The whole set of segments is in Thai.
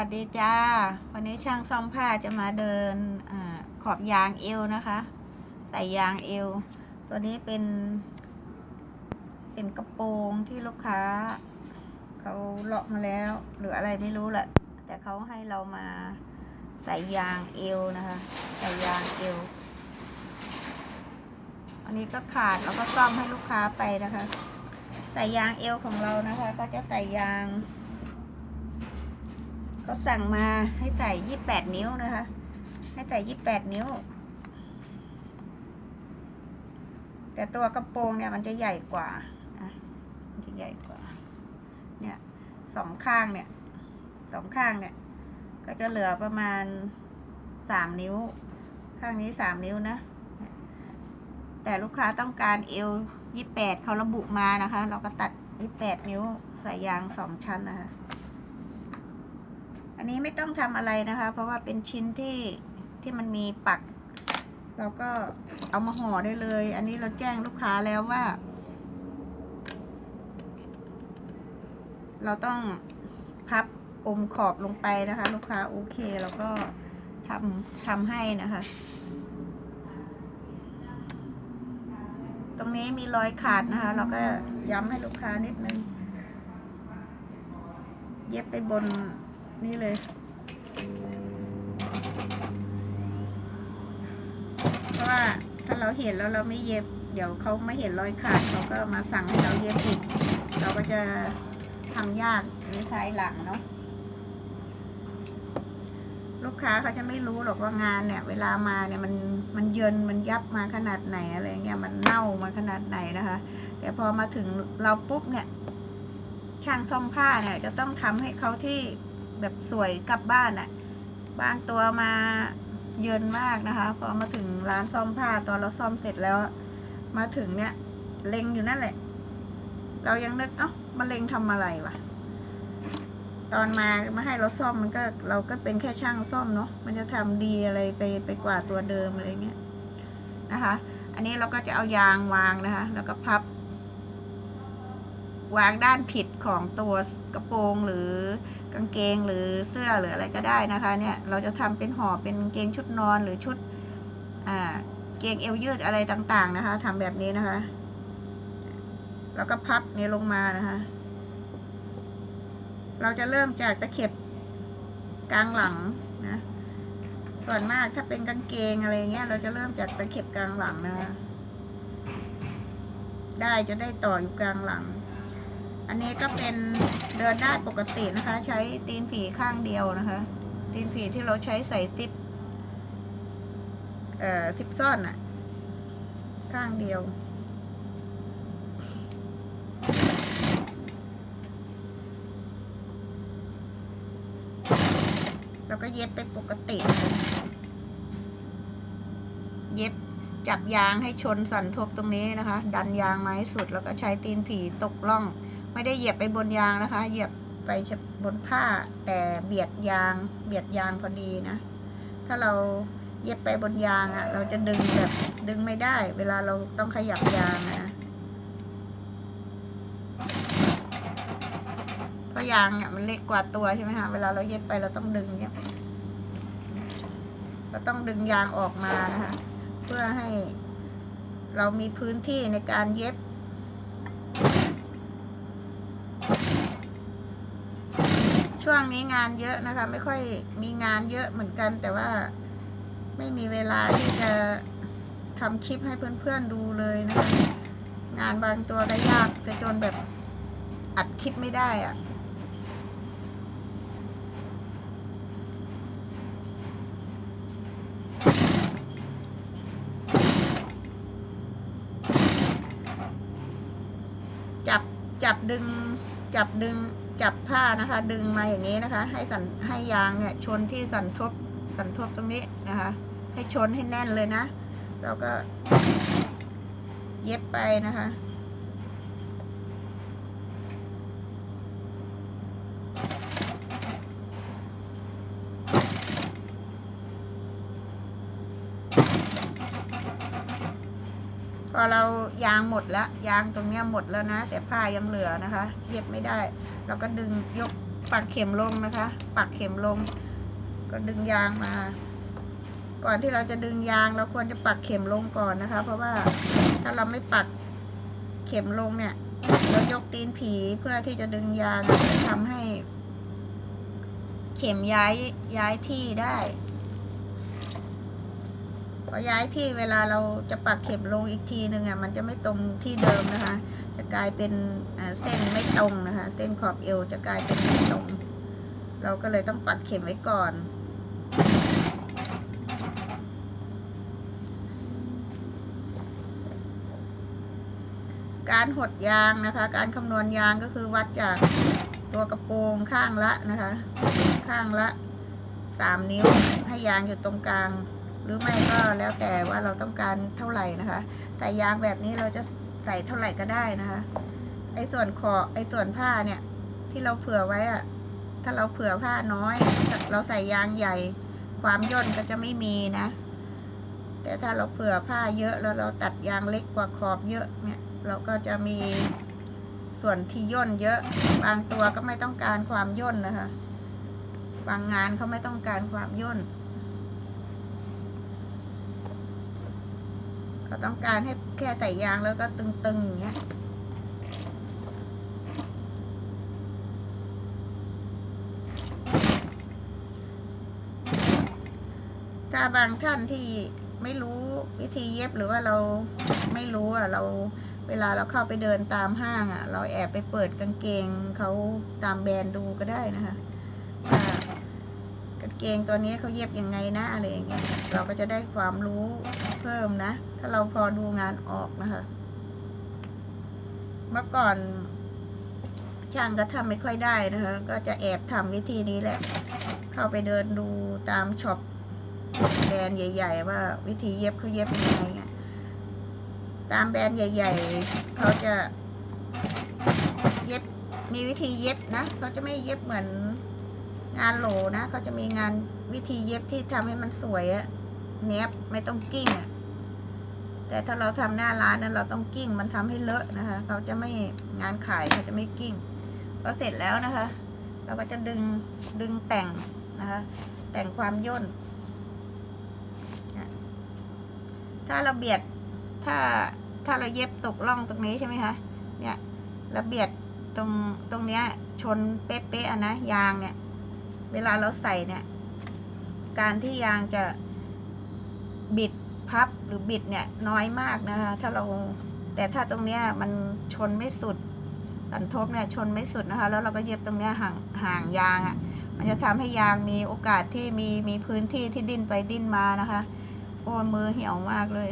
วัสดีจ้า วันนี้ช่างซ่อมผ้าจะมาเดินอขอบยางเอวนะคะ ใส่ยางเอว ตัวนี้เป็น เป็นกระโปรงที่ลูกค้า เขาเลาะมาแล้ว หรืออะไรไม่รู้แหละ แต่เขาให้เรามาใส่ยางเอวนะคะ ใส่ยางเอว อันนี้ก็ขาดแล้วก็ซ่อมให้ลูกค้าไปนะคะ ใส่ยางเอวของเรานะคะ ก็จะใส่ยาง เขาสั่งมาให้ใส่ยี่แปดนิ้วนะคะ ให้ใส่ยี่แปดนิ้ว แต่ตัวกระโปรงเนี่ยมันจะใหญ่กว่าอะมันจะใหญ่กว่า เนี่ยสองข้างเนี่ยสองข้างเนี่ย ก็จะเหลือประมาณสามนิ้ว ข้างนี้สามนิ้วนะแต่ลูกค้าต้องการเอวยี่แปดเขาระบุมานะคะ เราก็ตัดยี่แปดนิ้วใส่ยางสองชั้นนะคะ นนี้ไม่ต้องทำอะไรนะคะ เพราะว่าเป็นชิ้นที่ที่มันมีปัก เราก็เอามาห่อได้เลย อันนี้เราแจ้งลูกค้าแล้วว่า เราต้องพับอมขอบลงไปนะคะ ลูกค้าโอเคแล้วก็ทำทำให้นะคะ ตรงนี้มีรอยขาดนะคะ เราก็ย้ำให้ลูกค้านิดนึง เย็บไปบน นี่เลยเพราะว่าถ้าเราเห็นแล้วเราไม่เย็บ เดี๋ยวเขาไม่เห็นรอยขาดเขาก็มาสั่งให้เราเย็บอีก เราก็จะทำยากในภายหลังเนาะลูกค้าเขาจะไม่รู้หรอกว่างานเนี่ย เวลามาเนี่ยมันมันเยินมันยับมาขนาดไหนอะไรเงี้ยมันเน่ามาขนาดไหนนะคะ แต่พอมาถึงเราปุ๊บเนี่ย ช่างซ่อมผ้าเนี่ย จะต้องทำให้เขาที่ แบบสวยกลับบ้านอะ่ะ บางตัวมาเยินมากนะคะ พอมาถึงร้านซ่อมผ้าตอนเราซ่อมเสร็จแล้ว มาถึงเนี่ยเล็งอยู่นั่นแหละ เรายังนึกเอ้ามาเล็งทำอะไรวะตอนมามาให้เราซ่อมมันก็เราก็เป็นแค่ช่างซ่อมเนาะมันจะทำดีอะไรไปไปกว่าตัวเดิมอะไรเงี้ยนะคะ อันนี้เราก็จะเอายางวางนะคะ แล้วก็พับ วางด้านผิดของตัวกระโปรงหรือกางเกงหรือเสื้อหรืออะไรก็ได้นะคะเนี่ยเราจะทำเป็นห่อเป็นเกงชุดนอนหรือชุดอ่าเกงเอวยืดอะไรต่างๆนะคะทำแบบนี้นะคะ แล้วก็พับนี้ลงมานะคะ เราจะเริ่มจากตะเข็บกลางหลังนะส่วนมากถ้าเป็นกางเกงอะไรเงี้ยเราจะเริ่มจากตะเข็บกลางหลังนะคะได้จะได้ต่ออยู่กลางหลัง อันนี้ก็เป็นเดินได้ปกตินะคะ ใช้ตีนผีข้างเดียวนะคะ ตีนผีที่เราใช้ใส่ติปเอ่อติปซ่อนอะข้างเดียว แล้วก็เย็บไปปกติ เย็บจับยางให้ชนสันทบตรงนี้นะคะ ดันยางมาให้สุดแล้วก็ใช้ตีนผีตกล่อง ไม่ได้เหยียบไปบนยางนะคะ เหยียบไปบนผ้าแต่เบียดยางเบียดยางพอดีนะ ถ้าเราเย็บไปบนยางอะ่ะ เราจะดึงแบบดึงไม่ได้ เวลาเราต้องขยับยางนะเพราะยางเนี่ยมันเล็กกว่าตัวใช่ไหมคะเวลาเราเย็บไปเราต้องดึงเนี่ยเราต้องดึงยางออกมานะคะเพื่อให้เรามีพื้นที่ในการเย็บ ช่วงนี้งานเยอะนะคะ ไม่ค่อยมีงานเยอะเหมือนกัน แต่ว่าไม่มีเวลาที่จะทำคลิปให้เพื่อนๆดูเลยนะคะงานบางตัวก็ยากจะจนแบบอัดคลิปไม่ได้อะจับจับดึง จับดึง จับผ้านะคะ ดึงมาอย่างนี้นะคะ ให้สันให้ยางเนี่ยชนที่สันทบสันทบตรงนี้นะคะ ให้ชนให้แน่นเลยนะแล้วก็เย็บไปนะคะพอเรายางหมดแล้ว ยางตรงเนี้ยหมดแล้วนะ แต่ผ้ายังเหลือนะคะ เย็บไม่ได้ เราก็ดึงยกปักเข็มลงนะคะ ปักเข็มลง ก็ดึงยางมา ก่อนที่เราจะดึงยางเราควรจะปักเข็มลงก่อนนะคะ เพราะว่าถ้าเราไม่ปักเข็มลงเนี่ยเรายกตีนผีเพื่อที่จะดึงยางจะทำให้ เข็มย้ายย้ายที่ได้พอย้ายที่เวลาเราจะปักเข็มลงอีกทีหนึ่งอะมันจะไม่ตรงที่เดิมนะคะจะ กลายเป็นเส้นไม่ตรงนะคะ เส้นขอบเอวจะกลายเป็นไม่ตรง เราก็เลยต้องปักเข็มไว้ก่อน การหดยางนะคะ การคำนวณยางก็คือวัดจากตัวกระโปรงข้างละนะคะ ข้างละสามนิ้วให้ยางอยู่ตรงกลาง หรือไม่ก็แล้วแต่ว่าเราต้องการเท่าไหร่นะคะ แต่ยางแบบนี้เราจะ ใส่เท่าไหร่ก็ได้นะคะ ไอ้ส่วนคอไอ้ส่วนผ้าเนี่ย ที่เราเผื่อไว้อะถ้าเราเผื่อผ้าน้อย เราใส่ยางใหญ่ ความย่นก็จะไม่มีนะ แต่ถ้าเราเผื่อผ้าเยอะแล้วเราตัดยางเล็กกว่าขอบเยอะเนี่ย เราก็จะมีส่วนที่ย่นเยอะ บางตัวก็ไม่ต้องการความย่นนะคะ บางงานเขาไม่ต้องการความย่น เขาต้องการให้แค่ใส่ยางแล้วก็ตึงๆอย่างเงี้ยถ้าบางท่านที่ไม่รู้วิธีเย็บหรือว่าเราไม่รู้อะเราเวลาเราเข้าไปเดินตามห้างอะ เราแอบไปเปิดกางเกงเขาตามแบรนด์ดูก็ได้นะคะกางเกงตัวนี้เขาเย็บยังไงนะอะไรอย่างเงี้ยเราก็จะได้ความรู้ เพิ่มนะ ถ้าเราพอดูงานออกนะคะ เมื่อก่อน ช่างก็ทำไม่ค่อยได้นะคะ ก็จะแอบทำวิธีนี้แหละ เข้าไปเดินดูตามช็อปแบรนด์ใหญ่ ๆ ว่าวิธีเย็บเขาเย็บยังไงเงี้ยตามแบรนด์ใหญ่ ๆ เขาจะ เย็บมีวิธีเย็บนะเขาจะไม่เย็บเหมือนงานโหลนะเขาจะมีงานวิธีเย็บที่ทำให้มันสวยอะเนี้ยบไม่ต้องกิ้งอะ แต่ถ้าเราทำหน้าร้านนั้นเราต้องกิ้งมันทำให้เลอะนะคะเขาจะไม่งานขายเขาจะไม่กิ้งพอเสร็จแล้วนะคะ เราก็จะดึงดึงแต่งนะคะ แต่งความย่น ถ้าเราเบียดถ้าถ้าเราเย็บตกร่องตรงนี้ใช่ไหมคะเนี่ยเราเบียดตรงตรงเนี้ยชนเป๊ะๆนะยางเนี่ย เวลาเราใส่เนี่ย การที่ยางจะบิด พับหรือบิดเนี่ยน้อยมากนะคะ ถ้าเราแต่ถ้าตรงเนี้ยมันชนไม่สุดสันทบเนี่ยชนไม่สุดนะคะ แล้วเราก็เย็บตรงเนี้ยห่างห่างยางอะ่ะ มันจะทำให้ยางมีโอกาสที่มีมีพื้นที่ที่ดิ้นไปดิ้นมานะคะ โอ้มือเหี่ยวมากเลย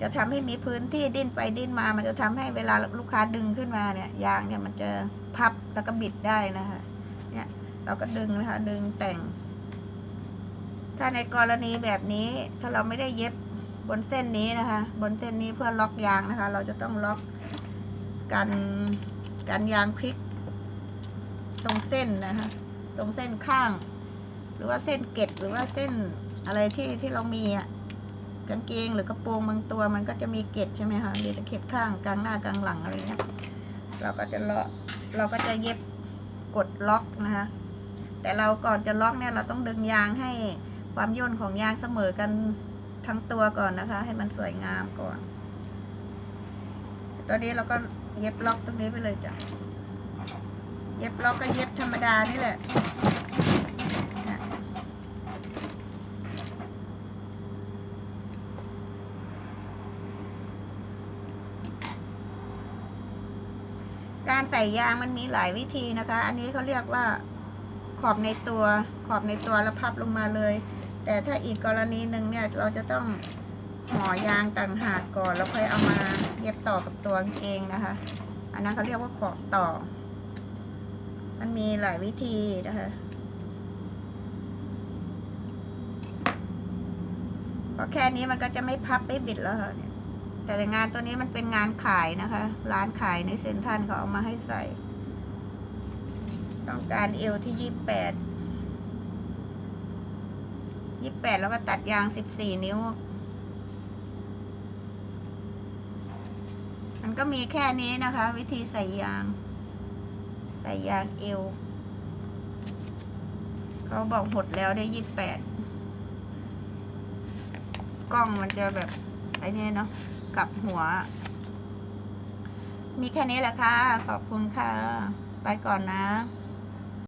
จะทำให้มีพื้นที่ดิ้นไปดิ้นมา มันจะทำให้เวลาลูกค้าดึงขึ้นมาเนี่ยยางเนี่ยมันจะพับแล้วก็บิดได้นะคะ เนี่ยเราก็ดึงนะคะ ดึงแต่ง ถ้าในกรณีแบบนี้ถ้าเราไม่ได้เย็บบนเส้นนี้นะคะ บนเส้นนี้เพื่อล็อกยางนะคะ เราจะต้องล็อกกันกันยางพลิก ตรงเส้นนะคะ ตรงเส้นข้าง หรือว่าเส้นเกล็ดหรือว่าเส้นอะไรที่ที่เรามีอะกางเกงหรือกระโปรงบางตัวมันก็จะมีเกล็ดใช่ไหมคะมีตะเข็บข้างกลางหน้ากลางหลังอะไรเงี้ยเราก็จะเลาะเราก็จะเย็บกดล็อกนะคะ แต่เราก่อนจะล็อกเนี่ยเราต้องดึงยางให้ ความย่นของยางเสมอกันทั้งตัวก่อนนะคะ ให้มันสวยงามก่อนตอนนี้เราก็เย็บล็อกตรงนี้ไปเลยจ้ะ เย็บล็อกก็เย็บธรรมดานี่แหละการใส่ยางมันมีหลายวิธีนะคะ อันนี้เขาเรียกว่าขอบในตัว ขอบในตัวแล้วพับลงมาเลย แต่ถ้าอีกกรณีหนึ่งเนี่ยเราจะต้องห่อยางต่างหากก่อนแล้วค่อยเอามาเย็บต่อกับตัวเองนะคะ อันนั้นเขาเรียกว่าขอบต่อ มันมีหลายวิธีนะคะพราะแค่นี้มันก็จะไม่พับไม่บิดแล้วค่ะเนี่ยแต่งานตัวนี้มันเป็นงานขายนะคะ ร้านขายในเซ็นทรัลเขาเอามาให้ใส่ ต้องการเอวที่ยี่แปด ยี่แปดแล้วก็ตัดยางสิบสี่นิ้ว มันก็มีแค่นี้นะคะ วิธีใส่ยาง ใส่ยางเอว เขาบอกหดแล้วได้ยี่สิบแปดกล้องมันจะแบบไอ้นี่เนาะกับหัว มีแค่นี้แหละค่ะ ขอบคุณค่ะ ไปก่อนนะ